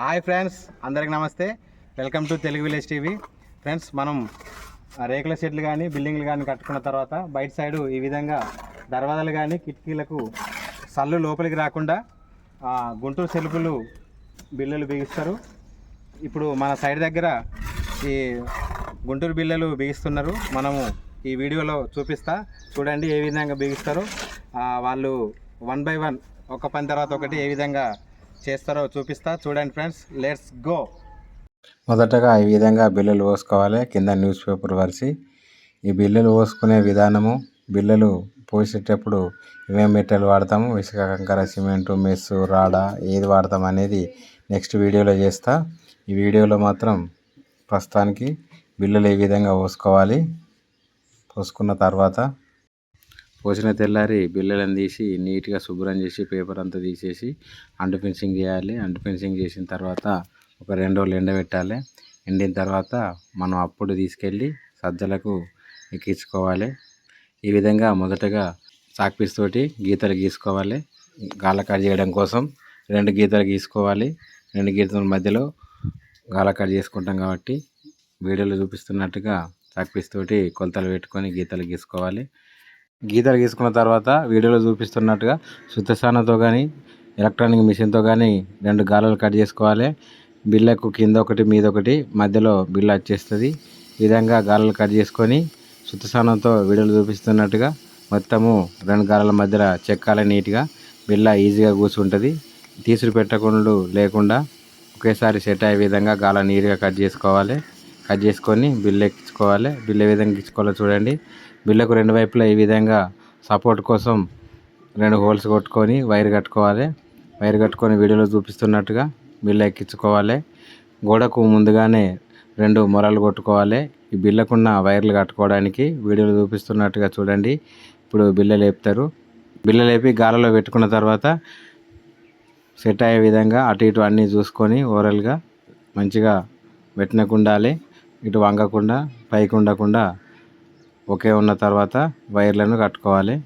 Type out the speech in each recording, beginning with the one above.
Hi friends అందరికి నమస్తే. Welcome to Telugu village TV. Friends మనం రేకుల షెడ్లు కానీ బిల్డింగ్లు కానీ కట్టుకున్న తర్వాత బయట సైడు ఈ విధంగా దర్వాజాలు కానీ కిటికీలకు సల్లు లోపలికి రాకుండా గుంటూరు సెల్పులు బిల్లలు బిగిస్తారు. ఇప్పుడు మన సైడ్ దగ్గర ఈ గుంటూరు బిల్లలు బిగిస్తున్నారు. మనము ఈ వీడియోలో చూపిస్తా. చూడండి ఏ విధంగా బిగిస్తారు. వాళ్ళు వన్ బై వన్ ఒక పని తర్వాత ఒకటి ఏ విధంగా చేస్తారో చూపిస్తా. చూడండి ఫ్రెండ్స్ లెట్స్ గో. మొదటగా ఈ విధంగా బిల్లలు పోసుకోవాలి. కింద న్యూస్ పేపర్ వరిసి ఈ బిల్లలు పోసుకునే విధానము బిల్లలు పోసేటప్పుడు ఏమేమి మెటీరియల్ వాడతాము ఇసుక కంకర సిమెంటు మెస్సు రాడ ఏది వాడతాం అనేది నెక్స్ట్ వీడియోలో చేస్తా. ఈ వీడియోలో మాత్రం ప్రస్తుతానికి బిల్లలు ఏ విధంగా పోసుకోవాలి పోసుకున్న తర్వాత పోసిన తెల్లారి బిల్లలను తీసి నీట్గా శుభ్రం చేసి పేపర్ అంతా తీసేసి అంటు ఫినిషింగ్ చేయాలి. అంటు ఫినిషింగ్ చేసిన తర్వాత ఒక రెండు రోజులు ఎండబెట్టాలి. ఎండిన తర్వాత మనం అప్పుడు తీసుకెళ్ళి సజ్జలకు ఎక్కించుకోవాలి. ఈ విధంగా మొదటగా చాక్పీస్ తోటి గీతలు గీసుకోవాలి. గాల చేయడం కోసం రెండు గీతలు గీసుకోవాలి. రెండు గీతల మధ్యలో గాల చేసుకుంటాం కాబట్టి వీడియోలో చూపిస్తున్నట్టుగా చాక్పీస్ తోటి కొలతలు పెట్టుకొని గీతలు గీసుకోవాలి. గీతలు గీసుకున్న తర్వాత వీడియోలో చూపిస్తున్నట్టుగా సుత్తసానతో కానీ ఎలక్ట్రానిక్ మిషన్తో కానీ రెండు గాలలు కట్ చేసుకోవాలి. బిల్లకు కింద ఒకటి మీద ఒకటి మధ్యలో బిల్లు వచ్చేస్తుంది. ఈ విధంగా గాలలు కట్ చేసుకొని సుత్తసానంతో వీడియోలు చూపిస్తున్నట్టుగా మొత్తము రెండు గాలల మధ్యలో చెక్కాలి నీట్గా. బిల్ల ఈజీగా కూర్చుంటుంది తీసుడు పెట్టకుండా లేకుండా ఒకేసారి సెట్ అయ్యే విధంగా గాల నీట్గా కట్ చేసుకోవాలి. కట్ చేసుకొని బిల్లు ఎక్కించుకోవాలి. బిల్లు ఏ విధంగా ఎక్కించుకోవాలో చూడండి. బిల్లకు రెండు వైపులా ఈ విధంగా సపోర్ట్ కోసం రెండు హోల్స్ కొట్టుకొని వైర్ కట్టుకోవాలి. వైర్ కట్టుకొని వీడియోలో చూపిస్తున్నట్టుగా బిల్లు ఎక్కించుకోవాలి. గోడకు ముందుగానే రెండు మొరలు కొట్టుకోవాలి. ఈ బిల్లకున్న వైర్లు కట్టుకోవడానికి వీడియోలో చూపిస్తున్నట్టుగా చూడండి. ఇప్పుడు బిల్ల లేపుతారు. బిల్ల లేపి గాలలో పెట్టుకున్న తర్వాత సెట్ అయ్యే విధంగా అటు ఇటు అన్నీ చూసుకొని ఓవరాల్గా మంచిగా పెట్టినకు ఉండాలి ఇటు వంగకుండా పైకి ఉండకుండా ఒకే ఉన్న తర్వాత వైర్లను కట్టుకోవాలి.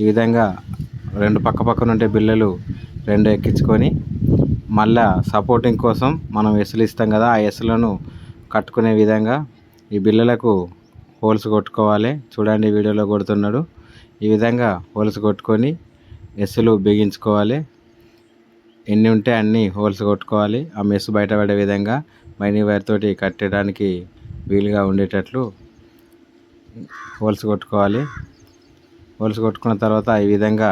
ఈ విధంగా రెండు పక్క పక్కన ఉండే బిల్లలు రెండు ఎక్కించుకొని మళ్ళా సపోర్టింగ్ కోసం మనం ఎస్సులు ఇస్తాం కదా ఆ ఎస్సులను కట్టుకునే విధంగా ఈ బిల్లలకు హోల్స్ కొట్టుకోవాలి. చూడండి వీడియోలో కొడుతున్నాడు. ఈ విధంగా హోల్స్ కొట్టుకొని ఎస్సులు బిగించుకోవాలి. ఎన్ని ఉంటే అన్ని హోల్స్ కొట్టుకోవాలి. ఆ మెస్ బయటపడే విధంగా మైనీ వైర్ తోటి కట్టడానికి వీలుగా ఉండేటట్లు హోల్స్ కొట్టుకోవాలి. హోల్స్ కొట్టుకున్న తర్వాత ఈ విధంగా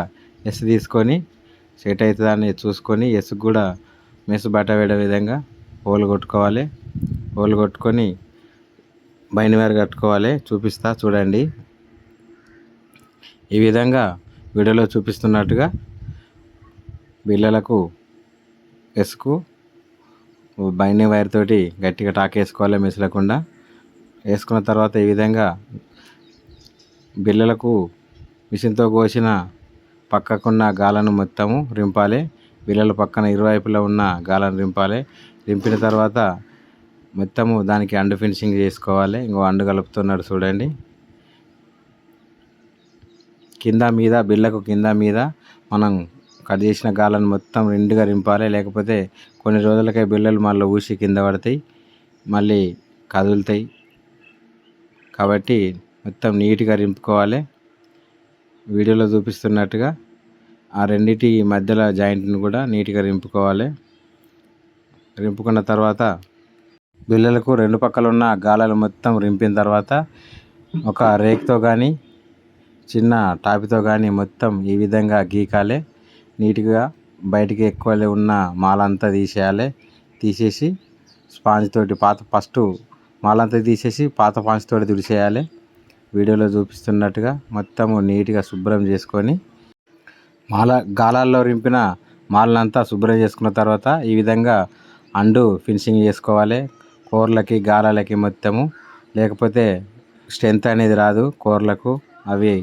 ఎస్ తీసుకొని సెట్ అవుతుందని చూసుకొని ఎస్ కూడా మెస్ బట్ట వేయడం విధంగా హోల్ కొట్టుకోవాలి. హోల్ కొట్టుకొని బైన్ వైర్ కట్టుకోవాలి. చూపిస్తా చూడండి. ఈ విధంగా వీడియోలో చూపిస్తున్నట్టుగా బిళ్ళలకు ఎసుకు బైండింగ్ వైర్ తోటి గట్టిగా టాక్ వేసుకోవాలి మిసలకుండా. వేసుకున్న తర్వాత ఈ విధంగా బిల్లలకు మిషన్తో కోసిన పక్కకున్న గాలను మొత్తము రింపాలి. బిల్లల పక్కన ఇరువైపులా ఉన్న గాలను రింపాలి. రింపిన తర్వాత మొత్తము దానికి అండు ఫినిషింగ్ చేసుకోవాలి. ఇంకో అండు కలుపుతున్నాడు చూడండి. కింద మీద బిళ్ళకు కింద మీద మనం కట్ చేసిన గాలను మొత్తం రెండుగా రింపాలి లేకపోతే కొన్ని రోజులకే బిల్లలు మళ్ళీ ఊసి కింద పడతాయి. మళ్ళీ కదులుతాయి. కాబట్టి మొత్తం నీట్గా రింపుకోవాలి వీడియోలో చూపిస్తున్నట్టుగా ఆ రెండింటి మధ్యలో జాయింట్ని కూడా నీట్గా రింపుకోవాలి రింపుకున్న తర్వాత బిల్లలకు రెండు పక్కల ఉన్న గాలాలు మొత్తం రింపిన తర్వాత ఒక రేక్తో కానీ చిన్న టాపితో కానీ మొత్తం ఈ విధంగా గీకాలి. నీట్గా బయటికి ఎక్కువ ఉన్న మాలంతా తీసేయాలి. తీసేసి స్పాంజ్ తోటి పాత ఫస్ట్ మాలంతా తీసేసి పాత స్పాంజ్ తోటి తుడిచేయాలి వీడియోలో చూపిస్తున్నట్టుగా మొత్తము నీట్గా శుభ్రం చేసుకొని మాల గాలాల్లో రింపిన మాలనంతా శుభ్రం చేసుకున్న తర్వాత ఈ విధంగా అండు ఫినిషింగ్ చేసుకోవాలి. కూరలకి గాలాలకి మొత్తము. లేకపోతే స్ట్రెంత్ అనేది రాదు కూరలకు. అవి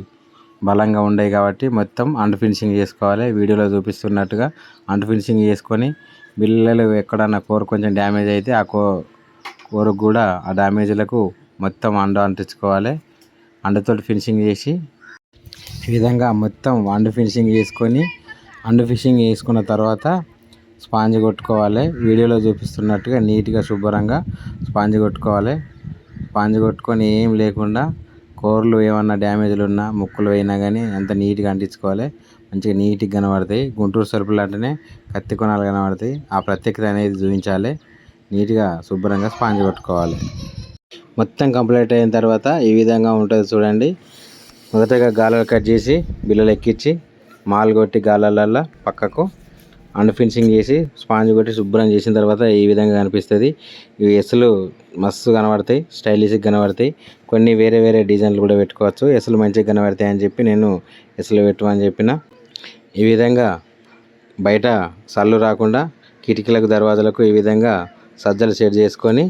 బలంగా ఉండేవి కాబట్టి మొత్తం అండ్ ఫినిషింగ్ చేసుకోవాలి. వీడియోలో చూపిస్తున్నట్టుగా అండ్ ఫినిషింగ్ చేసుకొని బిల్లలు ఎక్కడన్నా కూర కొంచెం డ్యామేజ్ అయితే ఆ కో కూరకు కూడా ఆ డ్యామేజ్లకు మొత్తం అండ అంటించుకోవాలి. అండతో ఫినిషింగ్ చేసి ఈ విధంగా మొత్తం అండు ఫినిషింగ్ చేసుకొని అండు ఫినిషింగ్ చేసుకున్న తర్వాత స్పాంజ్ కొట్టుకోవాలి. వీడియోలో చూపిస్తున్నట్టుగా నీట్గా శుభ్రంగా స్పాంజ్ కొట్టుకోవాలి. స్పాంజ్ కొట్టుకొని ఏం లేకుండా కూరలు ఏమన్నా డ్యామేజ్లు ఉన్నా ముక్కలు అయినా కానీ అంత నీట్గా అంటించుకోవాలి. మంచిగా నీట్గా కనబడతాయి. గుంటూరు సరుపులు అంటేనే కత్తి కొనాలు కనబడతాయి. ఆ ప్రత్యేకత అనేది చూపించాలి. నీట్గా శుభ్రంగా స్పాంజ్ కొట్టుకోవాలి. మొత్తం కంప్లీట్ అయిన తర్వాత ఈ విధంగా ఉంటుంది చూడండి. మొదటగా గాలాలు కట్ చేసి బిల్లలు ఎక్కించి మాలు కొట్టి గాలాలల్లో పక్కకు అండ్ ఫినిషింగ్ చేసి స్పాంజ్ కొట్టి శుభ్రం చేసిన తర్వాత ఈ విధంగా కనిపిస్తుంది. ఇవి ఎస్సులు మస్తు కనబడతాయి స్టైలిష్గా కనబడతాయి. కొన్ని వేరే వేరే డిజైన్లు కూడా పెట్టుకోవచ్చు. ఎస్సులు మంచిగా కనబడతాయి అని చెప్పి నేను ఎస్సులు పెట్టమని చెప్పిన. ఈ విధంగా బయట సల్లు రాకుండా కిటికీలకు దర్వాజలకు ఈ విధంగా సజ్జలు సెట్ చేసుకొని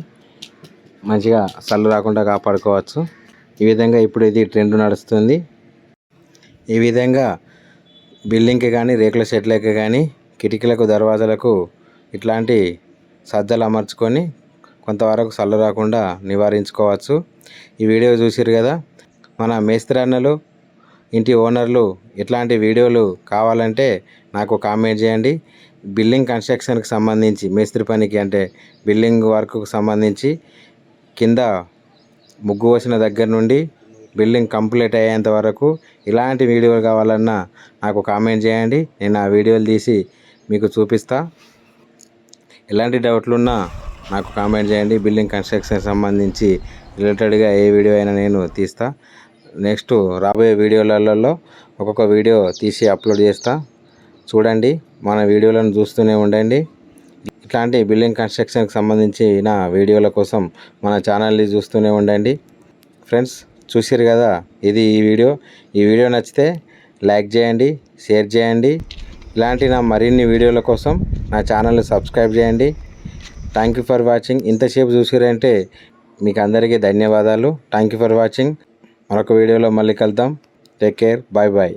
మంచిగా సల్లు రాకుండా కాపాడుకోవచ్చు. ఈ విధంగా ఇప్పుడు ఇది ట్రెండ్ నడుస్తుంది. ఈ విధంగా బిల్డింగ్కి కానీ రేకుల షెడ్లకి కానీ కిటికీలకు దర్వాజాలకు ఇట్లాంటి సజ్జలు అమర్చుకొని కొంతవరకు చల్ల రాకుండా నివారించుకోవచ్చు. ఈ వీడియో చూసిరు కదా? మన మేస్త్రి అన్నలు ఇంటి ఓనర్లు ఇట్లాంటి వీడియోలు కావాలంటే నాకు కామెంట్ చేయండి. బిల్డింగ్ కన్స్ట్రక్షన్కి సంబంధించి మేస్త్రి పనికి అంటే బిల్డింగ్ వర్క్కు సంబంధించి కింద ముగ్గు వచ్చిన దగ్గర నుండి బిల్డింగ్ కంప్లీట్ అయ్యేంత వరకు ఇలాంటి వీడియోలు కావాలన్నా నాకు కామెంట్ చేయండి. నేను ఆ వీడియోలు తీసి మీకు చూపిస్తా. ఎలాంటి డౌట్లు ఉన్నా నాకు కామెంట్ చేయండి. బిల్డింగ్ కన్స్ట్రక్షన్ సంబంధించి రిలేటెడ్గా ఏ వీడియో అయినా నేను తీస్తా. నెక్స్ట్ రాబోయే వీడియోలలో ఒక్కొక్క వీడియో తీసి అప్లోడ్ చేస్తా. చూడండి మన వీడియోలను చూస్తూనే ఉండండి. ఇట్లాంటి బిల్డింగ్ కన్స్ట్రక్షన్కి సంబంధించిన వీడియోల కోసం మన ఛానల్ని చూస్తూనే ఉండండి. ఫ్రెండ్స్ చూసారు కదా ఇది ఈ వీడియో. ఈ వీడియో నచ్చితే లైక్ చేయండి షేర్ చేయండి. ఇలాంటి నా మరిన్ని వీడియోల కోసం నా ఛానల్ని సబ్స్క్రైబ్ చేయండి. థ్యాంక్ యూ ఫర్ వాచింగ్ ఇంతసేపు చూసిరంటే మీకు అందరికీ ధన్యవాదాలు. థ్యాంక్ యూ ఫర్ వాచింగ్ మరొక వీడియోలో మళ్ళీ కలుద్దాం. Take care bye bye